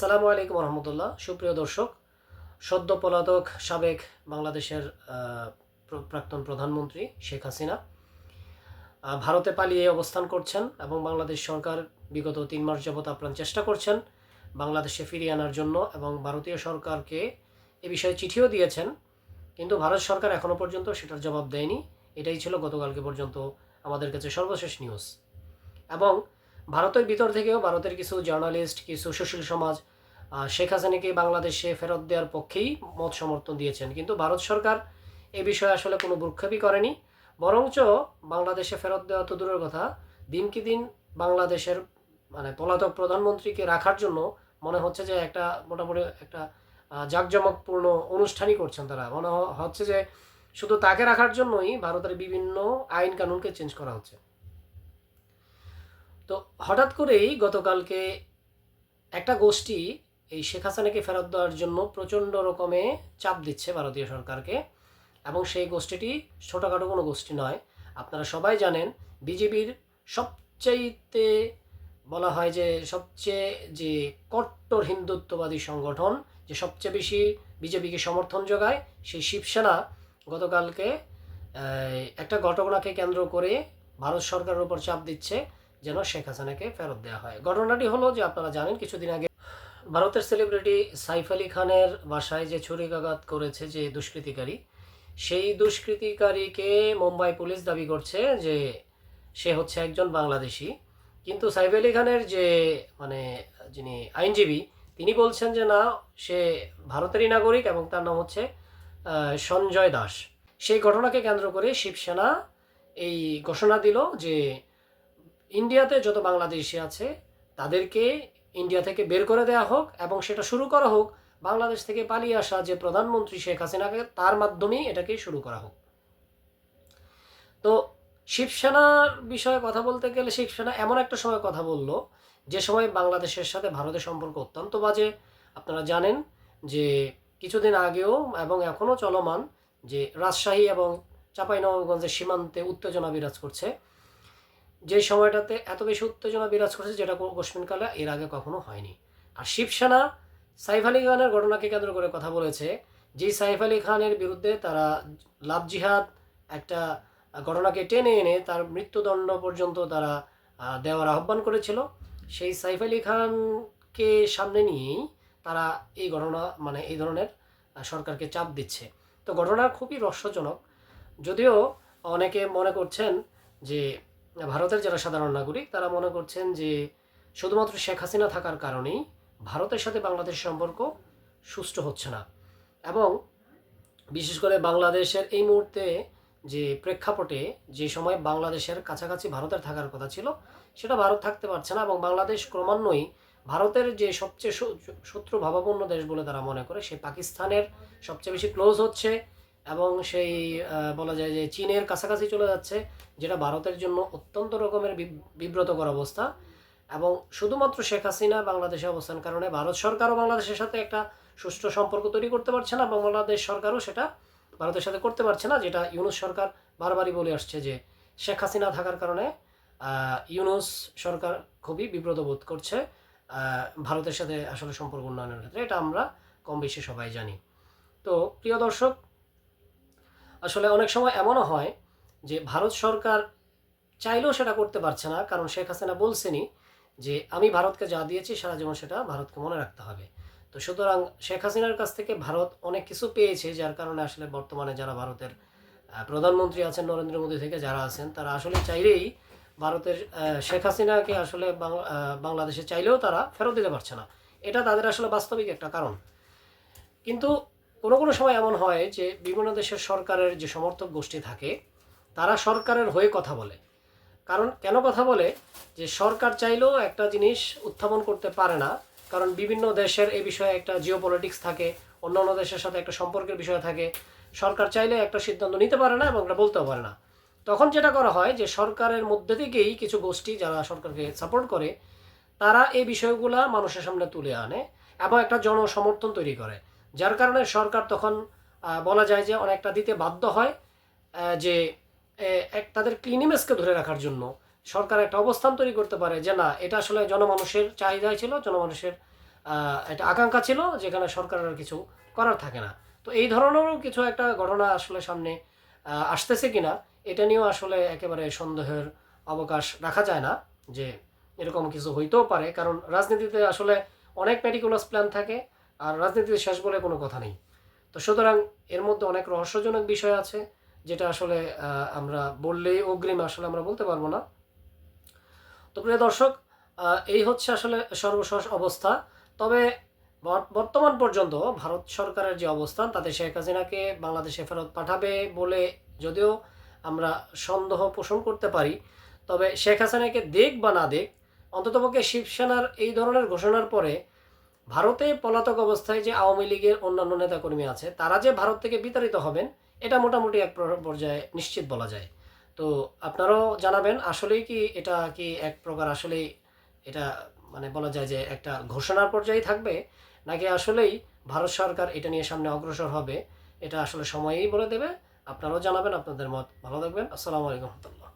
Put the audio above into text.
আসসালামু আলাইকুম রহমতুল্লাহ সুপ্রিয় দর্শক, সদ্য পলাতক সাবেক বাংলাদেশের প্রাক্তন প্রধানমন্ত্রী শেখ হাসিনা ভারতে পালিয়ে অবস্থান করছেন এবং বাংলাদেশ সরকার বিগত তিন মাস যাবত আপ্রাণ চেষ্টা করছেন বাংলাদেশে ফিরিয়ে আনার জন্য এবং ভারতীয় সরকারকে এ বিষয়ে চিঠিও দিয়েছেন, কিন্তু ভারত সরকার এখনও পর্যন্ত সেটার জবাব দেয়নি। এটাই ছিল গতকালকে পর্যন্ত আমাদের কাছে সর্বশেষ নিউজ। এবং ভারতের ভিতর থেকেও ভারতের কিছু জার্নালিস্ট, কিছু সুশীল সমাজ শেখ হাসিনাকে বাংলাদেশে ফেরত দেওয়ার পক্ষেই মত সমর্থন দিয়েছেন। কিন্তু ভারত সরকার এ বিষয়ে আসলে কোনো ভ্রুক্ষেপই করেনি। বরঞ্চ বাংলাদেশে ফেরত দেওয়া তো দূরের কথা, দিন কি দিন বাংলাদেশের মানে পলাতক প্রধানমন্ত্রীকে রাখার জন্য মনে হচ্ছে যে একটা মোটামুটি একটা জাঁকজমকপূর্ণ অনুষ্ঠানই করছেন তারা। মনে হচ্ছে যে শুধু তাকে রাখার জন্যই ভারতের বিভিন্ন আইন কানুনকে চেঞ্জ করা হচ্ছে। তো হঠাৎ করেই গতকালকে একটা গোষ্ঠী এই শেখ হাসিনাকে ফেরত দেওয়ার জন্য প্রচণ্ড রকমে চাপ দিচ্ছে ভারতীয় সরকারকে। এবং সেই গোষ্ঠীটি ছোটোখাটো কোনো গোষ্ঠী নয়। আপনারা সবাই জানেন, বিজেপির সবচাইতে বলা হয় যে সবচেয়ে যে কট্টর হিন্দুত্ববাদী সংগঠন, যে সবচেয়ে বেশি বিজেপিকে সমর্থন যোগায়, সেই শিবসেনা গতকালকে একটা ঘটনাকে কেন্দ্র করে ভারত সরকারের উপর চাপ দিচ্ছে, যেন শেখ হাসিনাকে ফেরত দেওয়া হয়। ঘটনাটি হলো যে আপনারা জানেন, কিছুদিন আগে ভারতের সেলিব্রিটি সাইফ আলী খানের বাসায় যে ছুরিকাঘাত করেছে যে দুষ্কৃতিকারী, সেই দুষ্কৃতিকারীকে মুম্বাই পুলিশ দাবি করছে যে সে হচ্ছে একজন বাংলাদেশি। কিন্তু সাইফ আলী খানের যে মানে যিনি আইনজীবী, তিনি বলছেন যে না, সে ভারতেরই নাগরিক এবং তার নাম হচ্ছে সঞ্জয় দাস। সেই ঘটনাকে কেন্দ্র করে শিবসেনা এই ঘোষণা দিল যে, ইন্ডিয়াতে যত বাংলাদেশি আছে, তাদেরকে ইন্ডিয়া থেকে বের করে দেওয়া হোক এবং সেটা শুরু করা হোক, বাংলাদেশ থেকে পালিয়ে আসা যে প্রধানমন্ত্রী শেখ হাসিনাকে, তার মাধ্যমেই এটাকে শুরু করা হোক। তো শিবসেনার বিষয়ে কথা বলতে গেলে শিবসেনা এমন একটা সময় কথা বলল, যে সময় বাংলাদেশের সাথে ভারতের সম্পর্ক অত্যন্ত বাজে। আপনারা জানেন যে কিছুদিন আগেও এবং এখনও চলমান যে রাজশাহী এবং চাঁপাইনবাবগঞ্জের সীমান্তে উত্তেজনা বিরাজ করছে যে সময়টাতে এত বেশি উত্তেজনা বিরাজ করছে যেটা কোশ্মিনকালে এর আগে কখনো হয়নি। আর শিবসেনা, সাইফ আলী খানের ঘটনাকে কেন্দ্র করে কথা বলেছে, যেই সাইফ আলী খানের বিরুদ্ধে তারা লাভ জিহাদ একটা ঘটনাকে টেনে এনে তার মৃত্যুদণ্ড পর্যন্ত তারা দেওয়ার আহ্বান করেছিল। সেই সাইফ আলী খানকে সামনে নিয়েই তারা এই ঘটনা মানে এই ধরনের সরকারকে চাপ দিচ্ছে। তো ঘটনা খুবই রহস্যজনক। যদিও অনেকে মনে করছেন যে ভারতের যারা সাধারণ নাগরিক, তারা মনে করছেন যে শুধুমাত্র শেখ হাসিনা থাকার কারণেই ভারতের সাথে বাংলাদেশের সম্পর্ক সুষ্ঠু হচ্ছে না। এবং বিশেষ করে বাংলাদেশের এই মুহূর্তে যে প্রেক্ষাপটে যে সময় বাংলাদেশের কাছাকাছি ভারতের থাকার কথা ছিল, সেটা ভারত থাকতে পারছে না এবং বাংলাদেশ ক্রমান্বয়েই ভারতের যে সবচেয়ে শত্রু ভাবাপন্ন দেশ বলে তারা মনে করে, সে পাকিস্তানের সবচেয়ে বেশি ক্লোজ হচ্ছে। এবং সেই বলা যায় যে চীনের কাছাকাছি চলে যাচ্ছে, যেটা ভারতের জন্য অত্যন্ত রকমের বিব- বিব্রতকর অবস্থা। এবং শুধুমাত্র শেখ হাসিনা বাংলাদেশে অবস্থান কারণে ভারত সরকারও বাংলাদেশের সাথে একটা সুষ্ঠু সম্পর্ক তৈরি করতে পারছে না, বাংলাদেশ সরকারও সেটা ভারতের সাথে করতে পারছে না, যেটা ইউনুস সরকার বারবারই বলে আসছে যে শেখ হাসিনা থাকার কারণে ইউনুস সরকার খুবই বিব্রত বোধ করছে ভারতের সাথে আসলে সম্পর্ক উন্নয়নের ক্ষেত্রে, এটা আমরা কম বেশি সবাই জানি। তো প্রিয় দর্শক আসলে অনেক সময় এমনও হয় যে ভারত সরকার চাইলেও সেটা করতে পারছে না, কারণ শেখ হাসিনা বলছেনই যে আমি ভারতকে যা দিয়েছি সারা জীবন সেটা ভারতকে মনে রাখতে হবে। তো সুতরাং শেখ হাসিনার কাছ থেকে ভারত অনেক কিছু পেয়েছে, যার কারণে আসলে বর্তমানে যারা ভারতের প্রধানমন্ত্রী আছেন নরেন্দ্র মোদী থেকে যারা আছেন, তারা আসলে চাইলেই ভারতের শেখ হাসিনাকে আসলে বাংলাদেশে চাইলেও তারা ফেরত দিতে পারছে না। এটা তাদের আসলে বাস্তবিক একটা কারণ। কিন্তু কোনো কোনো সময় এমন হয় যে বিভিন্ন দেশের সরকারের যে সমর্থক গোষ্ঠী থাকে, তারা সরকারের হয়ে কথা বলে। কারণ কেন কথা বলে? যে সরকার চাইলেও একটা জিনিস উত্থাপন করতে পারে না। কারণ বিভিন্ন দেশের এই বিষয়ে একটা জিও পলিটিক্স থাকে, অন্যান্য দেশের সাথে একটা সম্পর্কের বিষয় থাকে। সরকার চাইলে একটা সিদ্ধান্ত নিতে পারে না এবং এটা বলতেও পারে না। তখন যেটা করা হয় যে সরকারের মধ্যে থেকেই কিছু গোষ্ঠী যারা সরকারকে সাপোর্ট করে, তারা এই বিষয়গুলা মানুষের সামনে তুলে আনে এবং একটা জনসমর্থন তৈরি করে। যার কারণে সরকার তখন বলা যায় যে অনেকটা দিতে বাধ্য হয় যে এক, তাদের ক্লিনিমেসকে ধরে রাখার জন্য সরকার একটা অবস্থান তৈরি করতে পারে যে না, এটা আসলে জনমানুষের চাহিদাই ছিল, জনমানুষের একটা আকাঙ্ক্ষা ছিল, যেখানে সরকারের কিছু করার থাকে না। তো এই ধরনেরও কিছু একটা ঘটনা আসলে সামনে আসতেছে কিনা, এটা নিয়েও আসলে একেবারে সন্দেহের অবকাশ রাখা যায় না, যে এরকম কিছু হইতেও পারে। কারণ রাজনীতিতে আসলে অনেক মেডিকুলাস প্ল্যান থাকে আর রাজনীতিতে শেষ বলে কোনো কথা নেই। তো সুতরাং এর মধ্যে অনেক রহস্যজনক বিষয় আছে, যেটা আসলে আমরা বললেই অগ্রিম, আসলে আমরা বলতে পারব না। তো প্রিয় দর্শক এই হচ্ছে আসলে সর্বশেষ অবস্থা। তবে বর- বর্তমান পর্যন্ত ভারত সরকারের যে অবস্থান, তাতে শেখ হাসিনাকে বাংলাদেশে ফেরত পাঠাবে বলে যদিও আমরা সন্দেহ পোষণ করতে পারি, তবে শেখ হাসিনাকে দেখ বা না দেখ, অন্ততপক্ষে শিবসেনার এই ধরনের ঘোষণার পরে ভারতে পলাতক অবস্থায় যে আওয়ামী লীগের অন্যান্য নেতাকর্মী আছে, তারা যে ভারত থেকে বিতাড়িত হবেন, এটা মোটামুটি এক প্র- পর্যায়ে নিশ্চিত বলা যায়। তো আপনারাও জানাবেন, আসলেই কি এটা কি এক প্রকার আসলেই এটা মানে বলা যায় যে একটা ঘোষণার পর্যায়ে থাকবে, নাকি আসলেই ভারত সরকার এটা নিয়ে সামনে অগ্রসর হবে, এটা আসলে সময়ই বলে দেবে? আপনারাও জানাবেন, আপনাদের মত ভালো থাকবেন। আসসালামু আলাইকুম রহমতুল্লাহ।